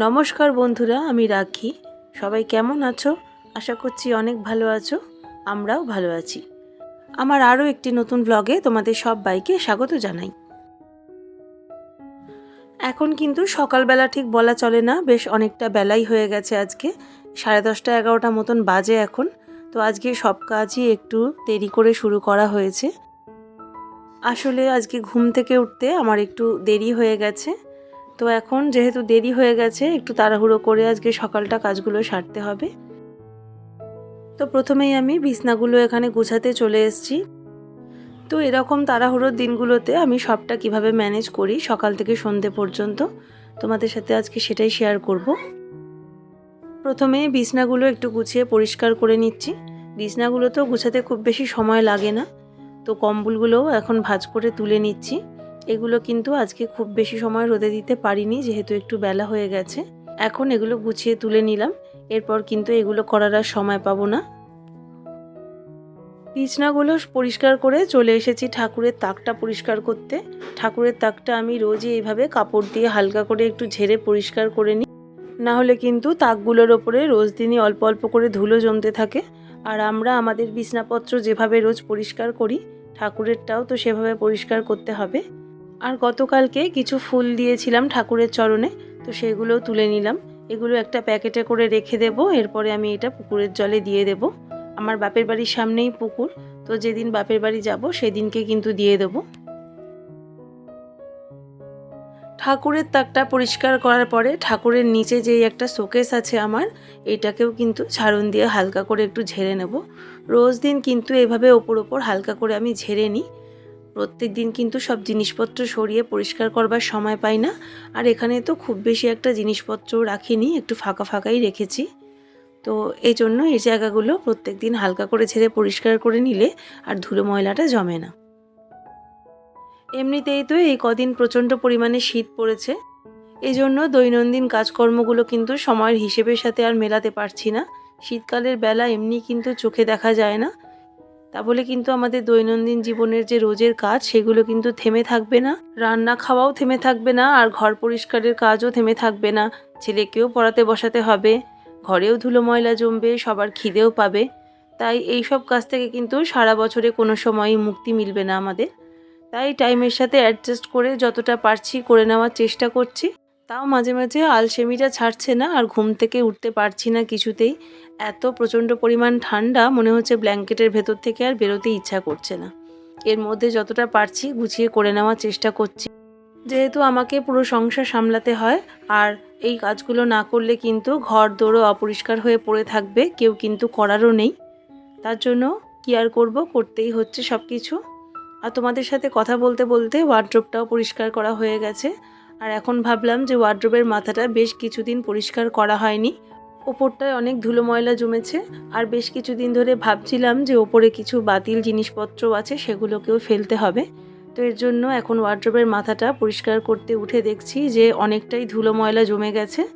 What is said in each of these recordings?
নমস্কার বন্ধুরা, আমি রাখি। সবাই কেমন আছো? আশা করছি অনেক ভালো আছো, আমরাও ভালো আছি। আমার আরও একটি নতুন ব্লগে তোমাদের সব বাইকে স্বাগত জানাই। এখন কিন্তু সকালবেলা ঠিক বলা চলে না, বেশ অনেকটা বেলাই হয়ে গেছে আজকে। সাড়ে দশটা এগারোটা মতন বাজে এখন, তো আজকে সব কাজই একটু দেরি করে শুরু করা হয়েছে। আসলে আজকে ঘুম থেকে উঠতে আমার একটু দেরি হয়ে গেছে। তো এখন যেহেতু দেরি হয়ে গেছে, একটু তাড়াহুড়ো করে আজকে সকালটা কাজগুলো সারতে হবে। তো প্রথমেই আমি বিছনাগুলো এখানে গুছাতে চলে এসেছি। তো এরকম তাড়াহুড়োর দিনগুলোতে আমি সবটা কীভাবে ম্যানেজ করি সকাল থেকে সন্ধে পর্যন্ত, তোমাদের সাথে আজকে সেটাই শেয়ার করব। প্রথমে বিছনাগুলো একটু গুছিয়ে পরিষ্কার করে নিচ্ছি। বিছনাগুলো তো গুছাতে খুব বেশি সময় লাগে না। তো কম্বলগুলোও এখন ভাজ করে তুলে নিচ্ছি। এগুলো কিন্তু আজকে খুব বেশি সময় রোদে দিতে পারিনি, যেহেতু একটু বেলা হয়ে গেছে। এখন এগুলো গুছিয়ে তুলে নিলাম। এরপর কিন্তু এগুলো করার আর সময় পাবো না। বিছনাগুলো পরিষ্কার করে চলে এসেছি ঠাকুরের তাকটা পরিষ্কার করতে। ঠাকুরের তাকটা আমি রোজই এইভাবে কাপড় দিয়ে হালকা করে একটু ঝেড়ে পরিষ্কার করে নিই। না হলে কিন্তু তাকগুলোর ওপরে রোজ দিনই অল্প অল্প করে ধুলো জমতে থাকে। আর আমরা আমাদের বিছনাপত্র যেভাবে রোজ পরিষ্কার করি, ঠাকুরেরটাও তো সেভাবে পরিষ্কার করতে হবে। আর গতকালকে কিছু ফুল দিয়েছিলাম ঠাকুরের চরণে, তো সেগুলোও তুলে নিলাম। এগুলো একটা প্যাকেটে করে রেখে দেব, এরপরে আমি এটা পুকুরের জলে দিয়ে দেব। আমার বাপের বাড়ির সামনেই পুকুর, তো যেদিন বাপের বাড়ি যাব সেদিনকে কিন্তু দিয়ে দেব। ঠাকুরের তাকটা পরিষ্কার করার পরে ঠাকুরের নিচে যেই একটা শোকেস আছে আমার এটাকেও কিন্তু ছাড়ন দিয়ে হালকা করে একটু ঝেড়ে নেব। রোজ দিন কিন্তু এভাবে ওপর ওপর হালকা করে আমি ঝেড়ে নিই প্রত্যেক দিন কিন্তু সব জিনিসপত্র সরিয়ে পরিষ্কার করবার সময় পাই না। আর এখানে তো খুব বেশি একটা জিনিসপত্র রাখিনি, একটু ফাঁকা ফাঁকাই রেখেছি। তো এই জন্য এই জায়গাগুলো প্রত্যেক দিন হালকা করে ছেড়ে পরিষ্কার করে নিলে আর ধুলো ময়লাটা জমে না। এমনিতেই তো এই কদিন প্রচণ্ড পরিমাণে শীত পড়েছে। এই জন্য দৈনন্দিন কাজকর্মগুলো কিন্তু সময়ের হিসেবের সাথে আর মেলাতে পারছি না। শীতকালের বেলা এমনি কিন্তু চোখে দেখা যায় না। তা বলে কিন্তু আমাদের দৈনন্দিন জীবনের যে রোজের কাজ, সেগুলো কিন্তু থেমে থাকবে না। রান্না খাওয়াও থেমে থাকবে না, আর ঘর পরিষ্কারের কাজও থেমে থাকবে না। ছেলেকেও পড়াতে বসাতে হবে। ঘরেও ধুলো ময়লা জমবে, সবার খিদেও পাবে। তাই এই সব কাজ থেকে কিন্তু সারা বছরে কোনো সময়ই মুক্তি মিলবে না আমাদের। তাই টাইমের সাথে অ্যাডজাস্ট করে যতটা পারছি করে নেওয়ার চেষ্টা করছি। তাও মাঝে মাঝে আলসেমিটা ছাড়ছে না আর ঘুম থেকে উঠতে পারছি না কিছুতেই। এত প্রচণ্ড পরিমাণ ঠান্ডা, মনে হচ্ছে ব্ল্যাঙ্কেটের ভেতর থেকে আর বেরোতে ইচ্ছা করছে না। এর মধ্যে যতটা পারছি গুছিয়ে করে নেওয়ার চেষ্টা করছি। যেহেতু আমাকে পুরো সংসার সামলাতে হয়, আর এই কাজগুলো না করলে কিন্তু ঘর দৌড়ো অপরিষ্কার হয়ে পড়ে থাকবে, কেউ কিন্তু করারও নেই। তার জন্য কি আর করব? করতেই হচ্ছে সব কিছু আর তোমাদের সাথে কথা বলতে বলতে ওয়ার্ড্রোপটাও পরিষ্কার করা হয়ে গেছে। আর এখন ভাবলাম যে ওয়ার্ড্রোবের মাথাটা বেশ কিছুদিন পরিষ্কার করা হয়নি। ওপরটায় অনেক ধুলো ময়লা জমেছে আর বেশ কিছুদিন ধরে ভাবছিলাম যে ওপরে কিছু বাতিল জিনিসপত্র আছে সেগুলোকেও ফেলতে হবে। তো এর জন্য এখন ওয়ার্ড্রোবের মাথাটা পরিষ্কার করতে উঠে দেখছি যে অনেকটাই ধুলো ময়লা জমে গেছে।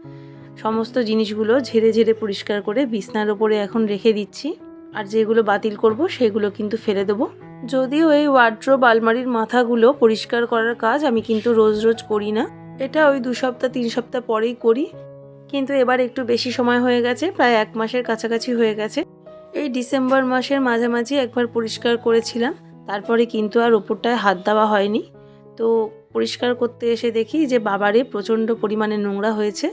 সমস্ত জিনিসগুলো ঝেড়ে ঝেড়ে পরিষ্কার করে বিছনার ওপরে এখন রেখে দিচ্ছি। আর যেগুলো বাতিল করব সেগুলো কিন্তু ফেলে দেবো। যদিও এই ওয়ার্ড্রোব আলমারির মাথাগুলো পরিষ্কার করার কাজ আমি কিন্তু রোজ রোজ করি না। এটা ওই দু সপ্তাহ, তিন সপ্তাহ পরেই করি। কিন্তু এবার একটু বেশি সময় হয়ে গেছে, প্রায় এক মাসের কাছাকাছি হয়ে গেছে। এই ডিসেম্বর মাসের মাঝামাঝি একবার পরিষ্কার করেছিলাম। তারপরে কিন্তু আর ওপরটায় হাত দেওয়া হয়নি। তো পরিষ্কার করতে এসে দেখি যে বাবারে প্রচণ্ড পরিমাণে নোংরা হয়েছে।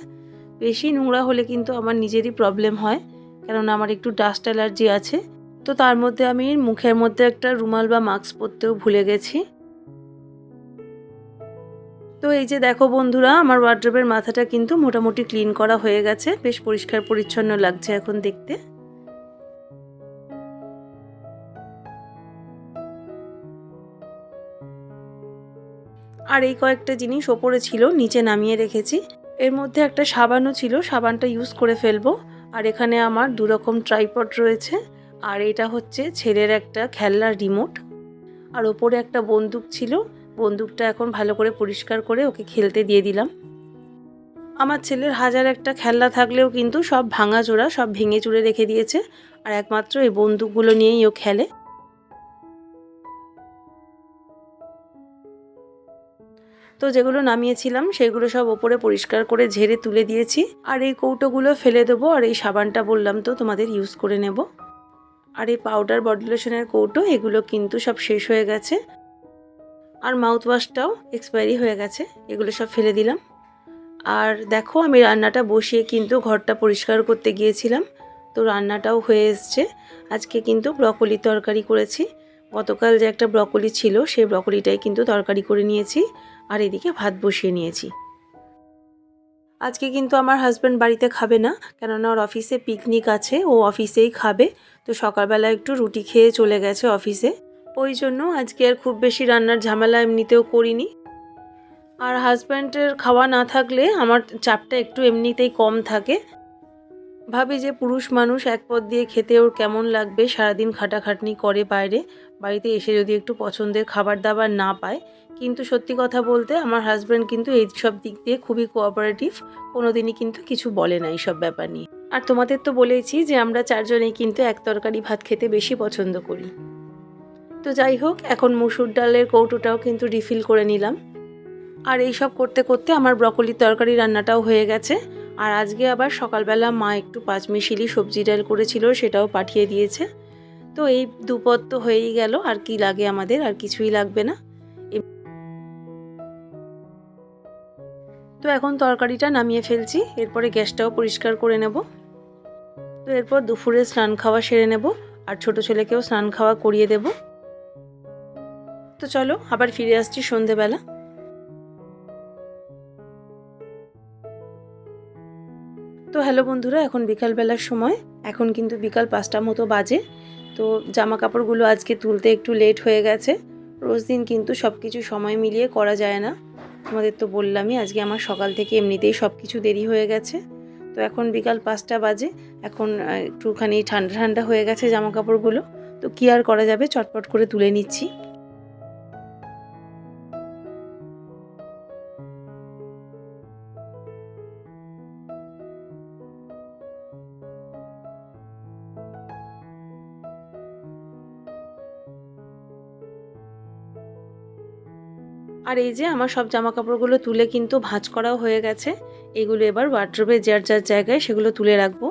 বেশি নোংরা হলে কিন্তু আমার নিজেরই প্রবলেম হয়। কেননা আমার একটু ডাস্ট অ্যালার্জি আছে। তো তার মধ্যে আমি মুখের মধ্যে একটা রুমাল বা মাস্ক পরতেও ভুলে গেছি। তো এই যে দেখো বন্ধুরা, আমার ওয়ার্ড্রোবের মাথাটা কিন্তু মোটামুটি ক্লিন করা হয়ে গেছে। বেশ পরিষ্কার পরিচ্ছন্ন লাগছে এখন দেখতে। আর এই কয়েকটা জিনিস ওপরে ছিল, নিচে নামিয়ে রেখেছি। এর মধ্যে একটা সাবানও ছিল, সাবানটা ইউজ করে ফেলব। আর এখানে আমার দুরকম ট্রাইপড রয়েছে। আর এটা হচ্ছে ছেলের একটা খেলনার রিমোট আর ওপরে একটা বন্দুক ছিল। বন্দুকটা এখন ভালো করে পরিষ্কার করে ওকে খেলতে দিয়ে দিলাম। আমার ছেলের হাজার একটা খেলনা থাকলেও কিন্তু সব ভাঙা চোরা সব ভেঙে চুরে রেখে দিয়েছে। আর একমাত্র এই বন্দুকগুলো নিয়েই ও খেলে। তো যেগুলো নামিয়েছিলাম, সেগুলো সব ওপরে পরিষ্কার করে ঝেড়ে তুলে দিয়েছি। আর এই কৌটোগুলো ফেলে দেবো। আর এই সাবানটা বললাম তো তোমাদের ইউজ করে নেব। আর এই পাউডার বডি লোশনের কৌটো এগুলো কিন্তু সব শেষ হয়ে গেছে। আর মাউথ ওয়াশটাও এক্সপায়ারি হয়ে গেছে, এগুলো সব ফেলে দিলাম। আর দেখো আমি রান্নাটা বসিয়ে কিন্তু ঘরটা পরিষ্কার করতে গিয়েছিলাম, তো রান্নাটাও হয়ে এসছে। আজকে কিন্তু ব্রকলি তরকারি করেছি। গতকাল যে একটা ব্রকলি ছিল, সেই ব্রকলিটাই কিন্তু তরকারি করে নিয়েছি। আর এদিকে ভাত বসিয়ে নিয়েছি। আজকে কিন্তু আমার হাজব্যান্ড বাড়িতে খাবে না, কেননা ওর অফিসে পিকনিক আছে, ও অফিসেই খাবে। তো সকালবেলা একটু রুটি খেয়ে চলে গেছে অফিসে ওই জন্য আজকে আর খুব বেশি রান্নার ঝামেলা এমনিতেও করিনি। আর হাজব্যান্ডের খাওয়া না থাকলে আমার চাপটা একটু এমনিতেই কম থাকে। ভাবি যে পুরুষ মানুষ এক পদ দিয়ে খেতে ওর কেমন লাগবে, সারাদিন খাটাখাটনি করে বাইরে, বাড়িতে এসে যদি একটু পছন্দের খাবার দাবার না পায়। কিন্তু সত্যি কথা বলতে আমার হাজব্যান্ড কিন্তু এই সব দিক দিয়ে খুবই কোঅপারেটিভ কোনো দিনই কিন্তু কিছু বলে না এইসব ব্যাপার নিয়ে। আর তোমাদের তো বলেইছি যে আমরা চারজনেই কিন্তু এক তরকারি ভাত খেতে বেশি পছন্দ করি। তো যাই হোক, এখন মুসুর ডালের কৌটোটাও কিন্তু রিফিল করে নিলাম। আর এই সব করতে করতে আমার ব্রকলির তরকারি রান্নাটাও হয়ে গেছে। আর আজকে আবার সকালবেলা মা একটু পাঁচমিশিলি সবজি ডাল করেছিল, সেটাও পাঠিয়ে দিয়েছে। তো এই দুপদ তো হয়েই গেল, আর কি লাগে আমাদের, আর কিছুই লাগবে না। তো এখন তরকারিটা নামিয়ে ফেলছি, এরপরে গ্যাসটাও পরিষ্কার করে নেব। তো এরপর দুপুরে স্নান খাওয়া সেরে নেব, আর ছোট ছেলেকেও স্নান খাওয়া করিয়ে দেব। তো চলো, আবার ফিরে আসছি সন্ধেবেলা। তো হ্যালো বন্ধুরা, এখন বিকালবেলার সময়। এখন কিন্তু বিকাল পাঁচটা মতো বাজে। তো জামা কাপড়গুলো আজকে তুলতে একটু লেট হয়ে গেছে। রোজ দিন কিন্তু সব কিছু সময় মিলিয়ে করা যায় না। তোমাদের তো বললামই, আজকে আমার সকাল থেকে এমনিতেই সব কিছু দেরি হয়ে গেছে। তো এখন বিকাল পাঁচটা বাজে। এখন একটুখানি ঠান্ডা ঠান্ডা হয়ে গেছে জামা কাপড়গুলো তো কী আর করা যাবে? চটপট করে তুলে নিচ্ছি। আর এই যে আমার সব জামা কাপড়গুলো তুলে কিন্তু ভাঁজ করাও হয়ে গেছে। এগুলো এবার ওয়ার্ড্রোবে যার যার জায়গায় সেগুলো তুলে রাখব।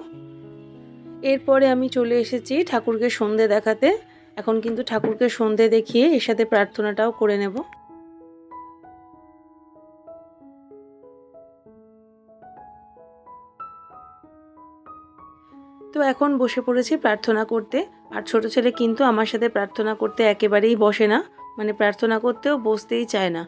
এরপরে আমি চলে এসেছি ঠাকুরকে সন্ধে দেখাতে। এখন কিন্তু ঠাকুরকে সন্ধে দেখিয়ে এর সাথে প্রার্থনাটাও করে নেব। তো এখন বসে পড়েছি প্রার্থনা করতে। আর ছোট ছেলে কিন্তু আমার সাথে প্রার্থনা করতে একেবারেই বসে না। মানে প্রার্থনা করতেও বসতেই চায় না।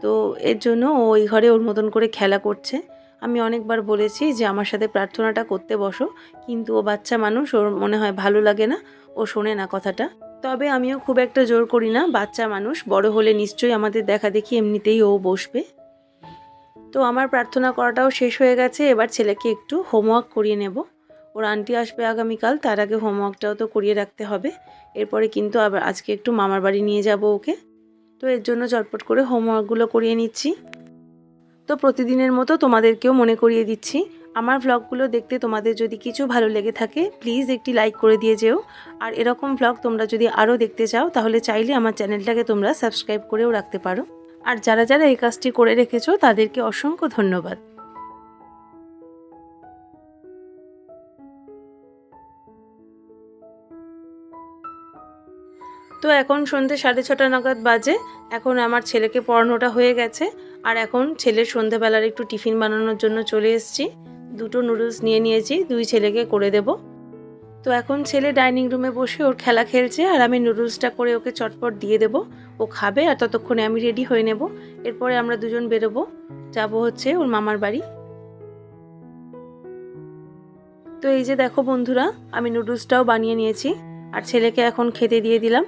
তো এর জন্য ও ওই ঘরে ওর মতন করে খেলা করছে। আমি অনেকবার বলেছি যে, আমার সাথে প্রার্থনাটা করতে বসো। কিন্তু ও বাচ্চা মানুষ, ওর মনে হয় ভালো লাগে না। ও শোনে না কথাটা। তবে আমিও খুব একটা জোর করি না। বাচ্চা মানুষ, বড় হলে নিশ্চয়ই আমাদের দেখা দেখি এমনিতেই ও বসবে। তো আমার প্রার্থনা করাটাও শেষ হয়ে গেছে। এবার ছেলেকে একটু হোমওয়ার্ক করিয়ে নেব। ওর আন্টি আসবে আগামীকাল, তার আগে হোমওয়ার্কটাও তো করিয়ে রাখতে হবে। এরপরে কিন্তু আবার আজকে একটু মামার বাড়ি নিয়ে যাব ওকে। তো এর জন্য চটপট করে হোমওয়ার্কগুলো করিয়ে নিচ্ছি। তো প্রতিদিনের মতো তোমাদেরকেও মনে করিয়ে দিচ্ছি। আমার ভ্লগগুলো দেখতে তোমাদের যদি কিছু ভালো লেগে থাকে প্লিজ একটি লাইক করে দিয়ে যেও। আর এরকম ভ্লগ তোমরা যদি আরও দেখতে চাও, তাহলে চাইলে আমার চ্যানেলটাকে তোমরা সাবস্ক্রাইব করেও রাখতে পারো। আর যারা যারা এই কাজটি করে রেখেছো, তাদেরকে অসংখ্য ধন্যবাদ। তো এখন সন্ধে সাড়ে ছটা নাগাদ বাজে। এখন আমার ছেলেকে পড়ানোটা হয়ে গেছে। আর এখন ছেলের সন্ধেবেলার একটু টিফিন বানানোর জন্য চলে এসেছি। দুটো নুডলস নিয়ে নিয়েছি, দুই ছেলেকে করে দেব। তো এখন ছেলে ডাইনিং রুমে বসে ওর খেলা খেলছে আর আমি নুডলসটা করে ওকে চটপট দিয়ে দেব। ও খাবে আর ততক্ষণে আমি রেডি হয়ে নেব। এরপরে আমরা দুজন বেরোবো। যাব হচ্ছে ওর মামার বাড়ি। তো এই যে দেখো বন্ধুরা, আমি নুডলসটাও বানিয়ে নিয়েছি। আর ছেলেকে এখন খেতে দিয়ে দিলাম।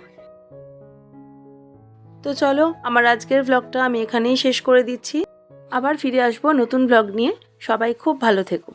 তো চলো, আমার আজকের ব্লগটা আমি এখানেই শেষ করে দিচ্ছি। আবার ফিরে আসব নতুন ব্লগ নিয়ে। সবাই খুব ভালো থেকো।